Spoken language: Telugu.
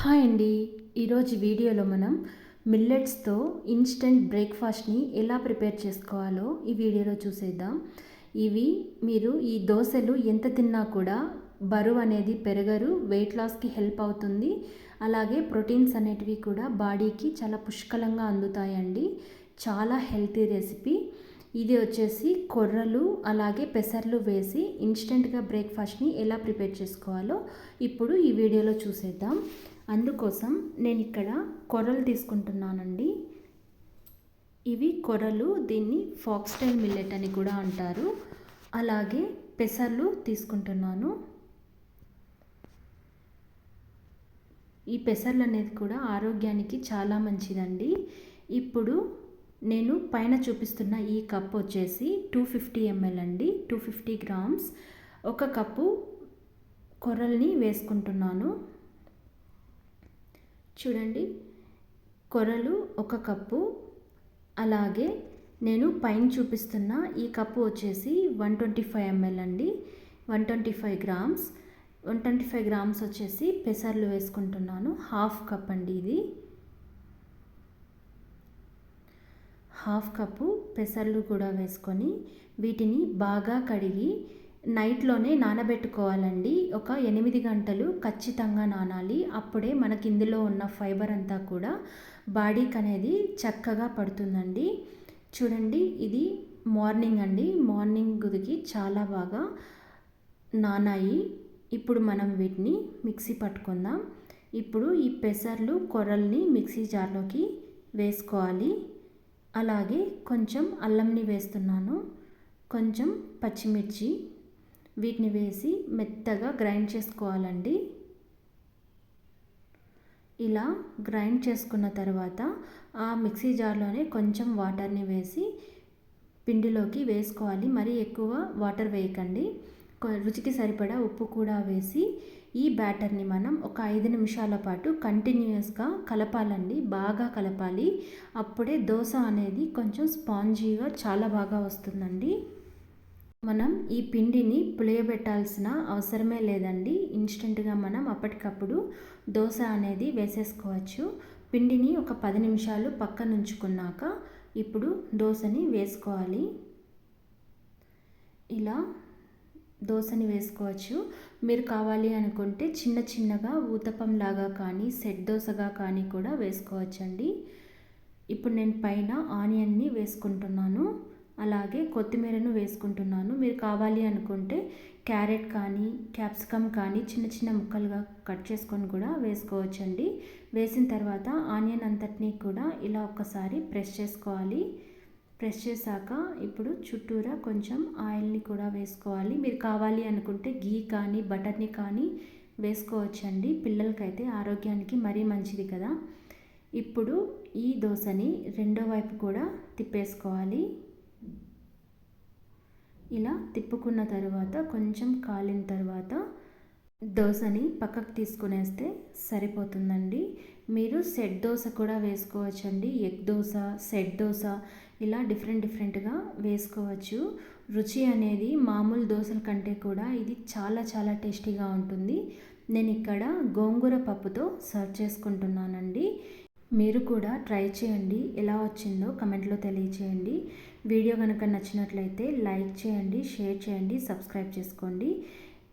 హాయ్ అండి. ఈరోజు వీడియోలో మనం మిల్లెట్స్తో ఇన్స్టెంట్ బ్రేక్ఫాస్ట్ని ఎలా ప్రిపేర్ చేసుకోవాలో ఈ వీడియోలో చూసేద్దాం. ఇవి మీరు ఈ దోశలు ఎంత తిన్నా కూడా బరువు అనేది పెరగరు వెయిట్ లాస్కి హెల్ప్ అవుతుంది. అలాగే ప్రోటీన్స్ అనేటివి కూడా బాడీకి చాలా పుష్కలంగా అందుతాయండి. చాలా హెల్తీ రెసిపీ ఇది వచ్చేసి కొర్రలు అలాగే పెసర్లు వేసి ఇన్స్టెంట్గా బ్రేక్ఫాస్ట్ని ఎలా ప్రిపేర్ చేసుకోవాలో ఇప్పుడు ఈ వీడియోలో చూసేద్దాం. అందుకోసం నేను ఇక్కడ కొర్రలు తీసుకుంటున్నానండి. ఇవి కొర్రలు దీన్ని ఫాక్స్టైల్ మిల్లెట్ అని కూడా అంటారు. అలాగే పెసర్లు తీసుకుంటున్నాను. ఈ పెసర్లు అనేది కూడా ఆరోగ్యానికి చాలా మంచిదండి. ఇప్పుడు నేను పైన చూపిస్తున్న ఈ కప్ వచ్చేసి టూ ఫిఫ్టీ ఎంఎల్ అండి టూ ఫిఫ్టీ గ్రామ్స్. ఒక కప్పు కొర్రల్ని వేసుకుంటున్నాను. చూడండి కొర్రలు ఒక కప్పు. అలాగే నేను పైన చూపిస్తున్న ఈ కప్పు వచ్చేసి వన్ ట్వంటీ ఫైవ్ ఎంఎల్ అండి one twenty five grams. One twenty five grams వచ్చేసి పెసర్లు వేసుకుంటున్నాను హాఫ్ కప్ అండి ఇది. హాఫ్ కప్పు పెసర్లు కూడా వేసుకొని వీటిని బాగా కడిగి నైట్లోనే నానబెట్టుకోవాలండి. ఒక ఎనిమిది గంటలు ఖచ్చితంగా నానాలి. అప్పుడే మనకి ఇందులో ఉన్న ఫైబర్ అంతా కూడా బాడీకి అనేది చక్కగా పడుతుందండి. చూడండి ఇది మార్నింగ్ అండి. మార్నింగ్ గుదికి చాలా బాగా నానాయి. ఇప్పుడు మనం వీటిని మిక్సీ పట్టుకుందాం. ఇప్పుడు ఈ పెసర్లు కొర్రల్ని మిక్సీ జార్లోకి వేసుకోవాలి. అలాగే కొంచెం అల్లంని వేస్తున్నాను. కొంచెం పచ్చిమిర్చి. వీటిని వేసి మెత్తగా గ్రైండ్ చేసుకోవాలండి. ఇలా గ్రైండ్ చేసుకున్న తర్వాత ఆ మిక్సీ జార్లోనే కొంచెం వాటర్ని వేసి పిండిలోకి వేసుకోవాలి. మరీ ఎక్కువ వాటర్ వేయకండి. రుచికి సరిపడా ఉప్పు కూడా వేసి ఈ బ్యాటర్ని మనం ఒక ఐదు నిమిషాల పాటు కంటిన్యూస్గా కలపాలండి. బాగా కలపాలి. అప్పుడే దోశ అనేది కొంచెం స్పాంజీగా చాలా బాగా వస్తుందండి. మనం ఈ పిండిని పులియబెట్టాల్సిన అవసరమే లేదండి. ఇన్స్టెంట్గా మనం అప్పటికప్పుడు దోశ అనేది వేసేసుకోవచ్చు. పిండిని ఒక పది నిమిషాలు పక్కన ఉంచుకున్నాక ఇప్పుడు దోశని వేసుకోవాలి. ఇలా దోశని వేసుకోవచ్చు. మీరు కావాలి అనుకుంటే చిన్న చిన్నగా ఊతపం లాగా కానీ సెట్ దోశగా కానీ కూడా వేసుకోవచ్చండి. ఇప్పుడు నేను పైన ఆనియన్ని వేసుకుంటున్నాను. అలాగే కొత్తిమీరను వేసుకుంటున్నాను. మీరు కావాలి అనుకుంటే క్యారెట్ కానీ క్యాప్సికమ్ కానీ చిన్న చిన్న ముక్కలుగా కట్ చేసుకొని కూడా వేసుకోవచ్చండి. వేసిన తర్వాత ఆనియన్ అంతటినీ కూడా ఇలా ఒక్కసారి ప్రెస్ చేసుకోవాలి. ప్రెస్ చేశాక ఇప్పుడు చుట్టూరా కొంచెం ఆయిల్ని కూడా వేసుకోవాలి. మీరు కావాలి అనుకుంటే గీ కానీ బటర్ని కానీ వేసుకోవచ్చండి. పిల్లలకైతే ఆరోగ్యానికి మరీ మంచిది కదా. ఇప్పుడు ఈ దోశని రెండో వైపు కూడా తిప్పేసుకోవాలి. ఇలా తిప్పుకున్న తర్వాత కొంచెం కాలిన తర్వాత దోశని పక్కకు తీసుకునేస్తే సరిపోతుందండి. మీరు సెట్ దోశ కూడా వేసుకోవచ్చండి. ఎగ్ దోశ సెట్ దోశ ఇలా డిఫరెంట్ డిఫరెంట్గా వేసుకోవచ్చు. రుచి అనేది మామూలు దోశల కంటే కూడా ఇది చాలా చాలా టేస్టీగా ఉంటుంది. నేను ఇక్కడ గోంగూర పప్పుతో సర్వ్ చేసుకుంటున్నానండి. మీరు కూడా ట్రై చేయండి. ఎలా వచ్చిందో కమెంట్లో తెలియచేయండి. వీడియో కనుక నచ్చినట్లయితే లైక్ చేయండి షేర్ చేయండి సబ్స్క్రైబ్ చేసుకోండి.